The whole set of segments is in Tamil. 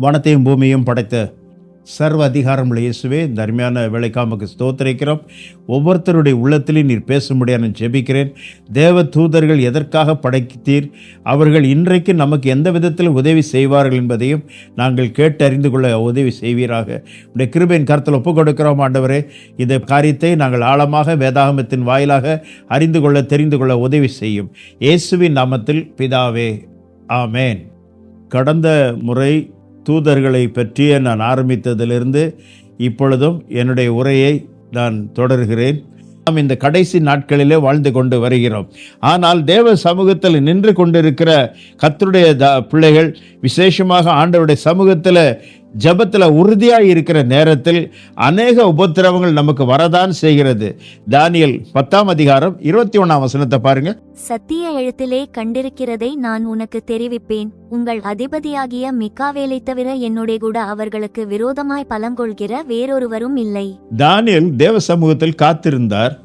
வனத்தையும் பூமியையும் படைத்த சர்வ அதிகாரம் இயேசுவே இந்த அருமையான வேலைக்காமக்கு ஸ்தோத்திரிக்கிறோம். ஒவ்வொருத்தருடைய உள்ளத்திலையும் நீர் பேசும்படியான ஜெபிக்கிறேன். தேவ தூதர்கள் எதற்காக படைத்தீர்? அவர்கள் இன்றைக்கு நமக்கு எந்த விதத்தில் உதவி செய்வார்கள் என்பதையும் நாங்கள் கேட்டு அறிந்து கொள்ள உதவி செய்வீராக. உடைய கிருபையின் கருத்தில் ஒப்புக் கொடுக்கிறோம் ஆண்டவரே. இந்த காரியத்தை நாங்கள் ஆழமாக வேதாகமத்தின் வாயிலாக அறிந்து கொள்ள தெரிந்து கொள்ள உதவி செய்யும். இயேசுவின் நாமத்தில் பிதாவே ஆமேன். கடந்த முறை தூதர்களை பற்றிய நான் ஆரம்பித்ததிலிருந்து இப்பொழுதும் என்னுடைய உரையை நான் தொடர்கிறேன். நாம் இந்த கடைசி நாட்களிலே வாழ்ந்து கொண்டு வருகிறோம். ஆனால் தேவ சமூகத்தில் நின்று கொண்டிருக்கிற கத்தருடைய த பிள்ளைகள் விசேஷமாக ஆண்டவருடைய சமூகத்தில் ஜபத்தில் உறுதியாக இருக்கிற நேரத்தில் அநேக உபத்திரவங்கள் நமக்கு வரதான் செய்கிறது. தானியல் பத்தாம் அதிகாரம் இருபத்தி ஒன்றாம் வசனத்தை பாருங்க. சத்திய எழுத்திலே கண்டிருக்கிறதை நான் உனக்கு தெரிவிப்பேன். உங்கள் அதிபதியாகிய மிக்காவேலை தவிர என்னுடைய கூட அவர்களுக்கு விரோதமாய் பலங்கொள்கிற வேறொருவரும் இல்லை. தானியல் தேவ சமூகத்தில் காத்திருந்தார்.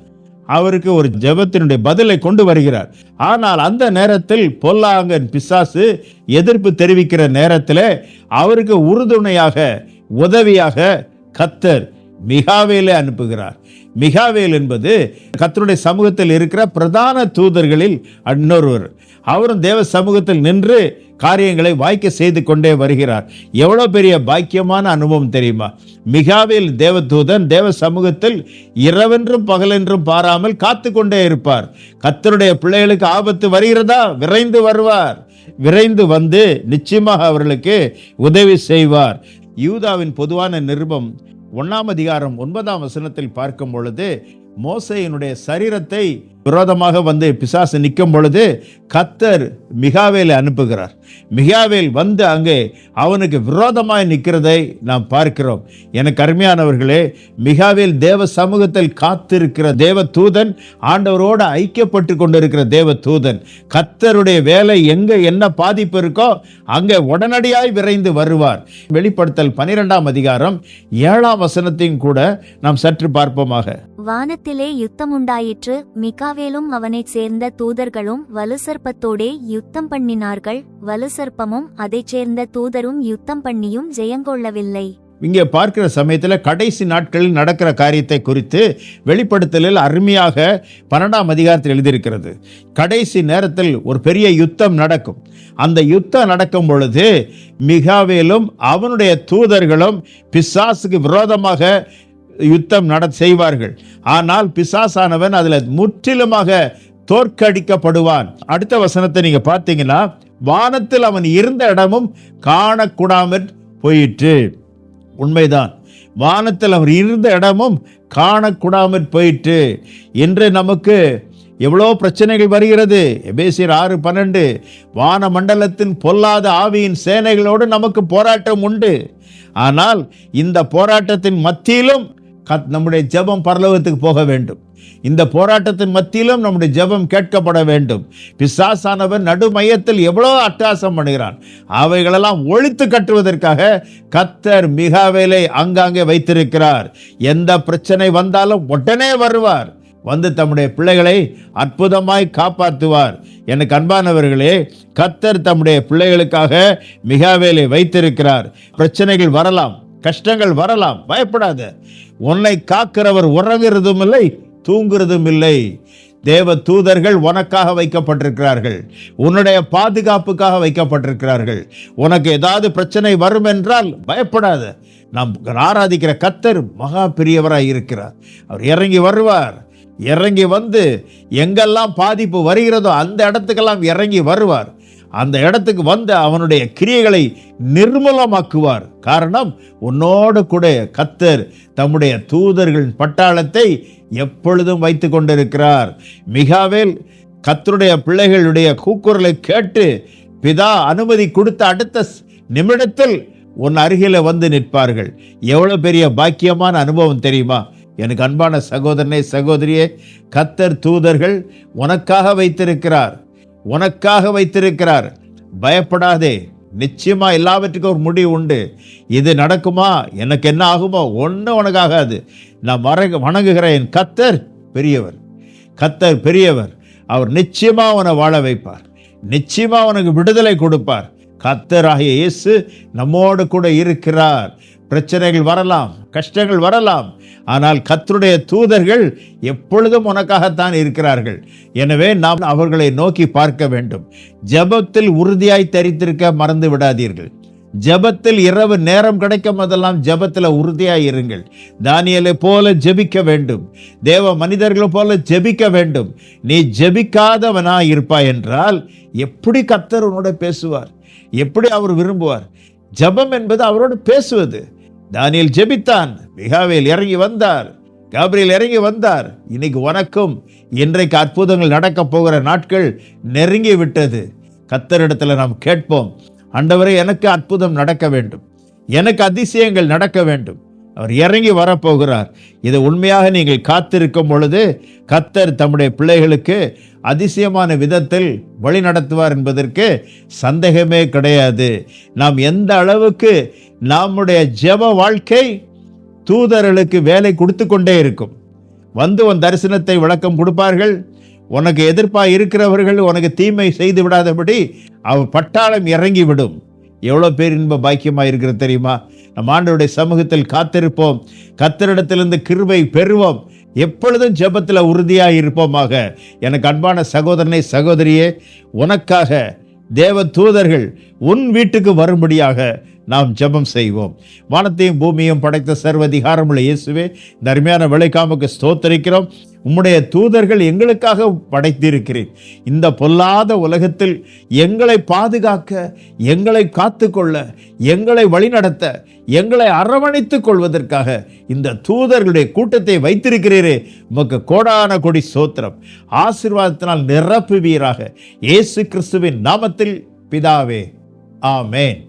அவருக்கு ஒரு ஜெபத்தினுடைய பதிலை கொண்டு வருகிறார். ஆனால் அந்த நேரத்தில் பொல்லாங்கன் பிசாசு எதிர்ப்பு தெரிவிக்கிற நேரத்தில் அவருக்கு உறுதுணையாக உதவியாக கத்தர் மிகாவேலை அனுப்புகிறார். மிகாவேல் என்பது கத்தருடைய சமூகத்தில் இருக்கிற பிரதான தூதர்களில் இன்னொருவர். அவரும் தேவ சமூகத்தில் நின்று காரியங்களை வாய்க்க செய்து கொண்டே வருகிறார். எவ்வளோ பெரிய பாக்கியமான அனுபவம் தெரியுமா? மிகாவில் தேவதூதன் தேவ சமூகத்தில் இரவென்றும் பகலென்றும் பாராமல் காத்து கொண்டே இருப்பார். கத்தருடைய பிள்ளைகளுக்கு ஆபத்து வருகிறதா? விரைந்து வருவார். விரைந்து வந்து நிச்சயமாக அவர்களுக்கு உதவி செய்வார். யூதாவின் பொதுவான நிருபம் ஒன்றாம் அதிகாரம் ஒன்பதாம் வசனத்தில் பார்க்கும் பொழுது மோசையினுடைய சரீரத்தை விரோதமாக வந்து பிசாசு நிற்கும் பொழுது கத்தர் மிகாவேலை அனுப்புகிறார். மிகாவேல் வந்து அங்கே அவனுக்கு விரோதமாய் நிற்கிறதை நாம் பார்க்கிறோம். எனக்கு அருமையானவர்களே மிகாவேல் தேவ சமூகத்தில் காத்திருக்கிற தேவ தூதன் ஆண்டவரோடு ஐக்கியப்பட்டு கொண்டிருக்கிற தேவ தூதன் கத்தருடைய வேலை எங்கே என்ன பாதிப்பு இருக்கோ அங்கே உடனடியாய் விரைந்து வருவார். வெளிப்படுத்தல் பனிரெண்டாம் அதிகாரம் ஏழாம் வசனத்தையும் கூட நாம் சற்று பார்ப்போமாக. வானத்திலே யுத்தம் உண்டாயிற்று இஸ்ராவேலும் அவனைச் சேர்ந்த தூதர்களும் வலுசற்பத்தோடே யுத்தம் பண்ணினார்கள். வலுசற்பமும் அதைச் சேர்ந்த தூதரும் யுத்தம் பண்ணியும் ஜெயங்கொள்ளவில்லை. இங்கே பார்க்கிற சமயத்தில் கடைசி நாட்களில் நடக்கிற காரியத்தை குறித்து வெளிப்படுத்தலில் அருமையாக பன்னெண்டாம் அதிகாரத்தில் எழுதியிருக்கிறது. கடைசி நேரத்தில் ஒரு பெரிய யுத்தம் நடக்கும். அந்த யுத்தம் நடக்கும் பொழுது மிகாவேலும் அவனுடைய தூதர்களும் பிசாசுக்கு விரோதமாக யுத்தம் நட செய்வார்கள். ஆனால் பிசாசானவன் அதில் முற்றிலுமாக தோற்கடிக்கப்படுவான். அடுத்த வசனத்தை நீங்கள் பார்த்தீங்கன்னா வானத்தில் அவன் இருந்த இடமும் காணக்கூடாமற் போயிற்று. உண்மைதான். வானத்தில் அவர் இருந்த இடமும் காணக்கூடாமற் போயிற்று. என்று நமக்கு எவ்வளோ பிரச்சனைகள் வருகிறது. எபேசியர் ஆறு பன்னெண்டு வான மண்டலத்தின் பொல்லாத ஆவியின் சேனைகளோடு நமக்கு போராட்டம் உண்டு ஆனால் இந்த போராட்டத்தின் மத்தியிலும் கத் நம்முடைய ஜெபம் பரலோகத்துக்கு போக வேண்டும். இந்த போராட்டத்தின் மத்தியிலும் நம்முடைய ஜெபம் கேட்கப்பட வேண்டும். பிசாசானவன் நடுமையத்தில் எவ்வளோ அட்டாசம் பண்ணுகிறான். அவைகளெல்லாம் ஒழித்து கட்டுவதற்காக கத்தர் மிகாவேலை அங்காங்கே வைத்திருக்கிறார். எந்த பிரச்சனை வந்தாலும் உடனே வருவார். வந்து தம்முடைய பிள்ளைகளை அற்புதமாய் காப்பாற்றுவார். எனக்கு அன்பானவர்களே கத்தர் தம்முடைய பிள்ளைகளுக்காக மிகாவேலை வைத்திருக்கிறார். பிரச்சனைகள் வரலாம். கஷ்டங்கள் வரலாம் பயப்படாத. உன்னை காக்கிறவர் உறங்குறதும் இல்லை தூங்குறதும் இல்லை தேவ தூதர்கள் உனக்காக வைக்கப்பட்டிருக்கிறார்கள். உன்னுடைய பாதுகாப்புக்காக வைக்கப்பட்டிருக்கிறார்கள். உனக்கு ஏதாவது பிரச்சனை வரும் என்றால் பயப்படாத. நாம் ஆராதிக்கிற கத்தர் மகா பெரியவராக இருக்கிறார். அவர் இறங்கி வருவார். இறங்கி வந்து எங்கெல்லாம் பாதிப்பு வருகிறதோ அந்த இடத்துக்கெல்லாம் இறங்கி வருவார். அந்த இடத்துக்கு வந்து அவனுடைய கிரியைகளை நிர்மூலமாக்குவார். காரணம் உன்னோடு கூட கத்தர் தம்முடைய தூதர்களின் பட்டாளத்தை எப்பொழுதும் வைத்து கொண்டிருக்கிறார். மிகாவேல் கத்தருடைய பிள்ளைகளுடைய கூக்குரலை கேட்டு பிதா அனுமதி கொடுத்த அடுத்த நிமிடத்தில் உன் அருகில வந்து நிற்பார்கள். எவ்வளவு பெரிய பாக்கியமான அனுபவம் தெரியுமா? எனக்கு அன்பான சகோதரனே சகோதரியே கத்தர் தூதர்கள் உனக்காக வைத்திருக்கிறார். உனக்காக வைத்திருக்கிறார். பயப்படாதே. நிச்சயமாக எல்லாவற்றுக்கும் ஒரு முடிவு உண்டு. இது நடக்குமா? எனக்கு என்ன ஆகுமோ? ஒன்றும் உனக்கு ஆகாது நான் வர வணங்குகிற என் கத்தர் பெரியவர். கத்தர் பெரியவர். அவர் நிச்சயமாக உன்னை வாழ வைப்பார். நிச்சயமாக உனக்கு விடுதலை கொடுப்பார். கத்தராகிய இயேசு நம்மோடு கூட இருக்கிறார். பிரச்சனைகள் வரலாம் கஷ்டங்கள் வரலாம். ஆனால் கத்தருடைய தூதர்கள் எப்பொழுதும் உனக்காகத்தான் இருக்கிறார்கள். எனவே நாம் அவர்களை நோக்கி பார்க்க வேண்டும். ஜெபத்தில் உறுதியாய் தரித்திருக்க மறந்து விடாதீர்கள். ஜெபத்தில் இரவு நேரம் கிடைக்கும் போதெல்லாம் ஜெபத்தில் உறுதியாக இருங்கள். தானியலை போல ஜெபிக்க வேண்டும். தேவ மனிதர்களை போல ஜெபிக்க வேண்டும். நீ ஜெபிக்காதவனா இருப்பாய் என்றால் எப்படி கத்தர் உன்னோட பேசுவார்? எப்படி அவர் விரும்புவார்? ஜெபம் என்பது அவரோடு பேசுவது. தானியல் ஜெபித்தான். மிகாவேல் இறங்கி வந்தார். காபிரியல் இறங்கி வந்தார். இன்னைக்கு உனக்கும் இன்றைக்கு அற்புதங்கள் நடக்கப் போகிற நாட்கள் நெருங்கி விட்டது. கத்தரிடத்தில் நாம் கேட்போம். அண்டவரை எனக்கு அற்புதம் நடக்க வேண்டும். எனக்கு அதிசயங்கள் நடக்க வேண்டும். அவர் இறங்கி வரப்போகிறார். இது உண்மையாக நீங்கள் காத்திருக்கும் பொழுது கத்தர் தம்முடைய பிள்ளைகளுக்கு அதிசயமான விதத்தில் வழி நடத்துவார் என்பதற்கு சந்தேகமே கிடையாது. நாம் எந்த அளவுக்கு நம்முடைய ஜெப வாழ்க்கை தூதர்களுக்கு வேலை கொடுத்து கொண்டே இருக்கும். வந்து உன் தரிசனத்தை விளக்கம் கொடுப்பார்கள். உனக்கு எதிர்ப்பாக இருக்கிறவர்கள் உனக்கு தீமை செய்து விடாதபடி அவ பட்டாளம் இறங்கி விடும் எவ்வளோ பேர் இன்ப பாக்கியமாக இருக்கிறது தெரியுமா? நம் ஆண்டவருடைய சமூகத்தில் காத்திருப்போம். கத்தரிடத்திலிருந்து கிருவை பெறுவோம். எப்பொழுதும் ஜெபத்தில் உறுதியாக இருப்போமாக. எனக்கு அன்பான சகோதரனை சகோதரியே உனக்காக தேவ தூதர்கள் உன் வீட்டுக்கு வரும்படியாக நாம் ஜெபம் செய்வோம். வானத்தையும் பூமியும் படைத்த சர்வதிகாரமுள்ள இயேசுவே தர்மையான விளைக்காமக்கு விளைக்காமுக்கு ஸ்தோத்தரிக்கிறோம். உம்முடைய தூதர்கள் எங்களுக்காக படைத்திருக்கிறேன் இந்த பொல்லாத உலகத்தில் எங்களை பாதுகாக்க எங்களை காத்துக்கொள்ள எங்களை வழிநடத்த எங்களை அரவணைத்துக் கொள்வதற்காக இந்த தூதர்களுடைய கூட்டத்தை வைத்திருக்கிறீரே. உமக்கு கோடான கொடி சோத்திரம். ஆசீர்வாதத்தினால் நிரப்புவீராக. இயேசு கிறிஸ்துவின் நாமத்தில் பிதாவே. ஆமேன்.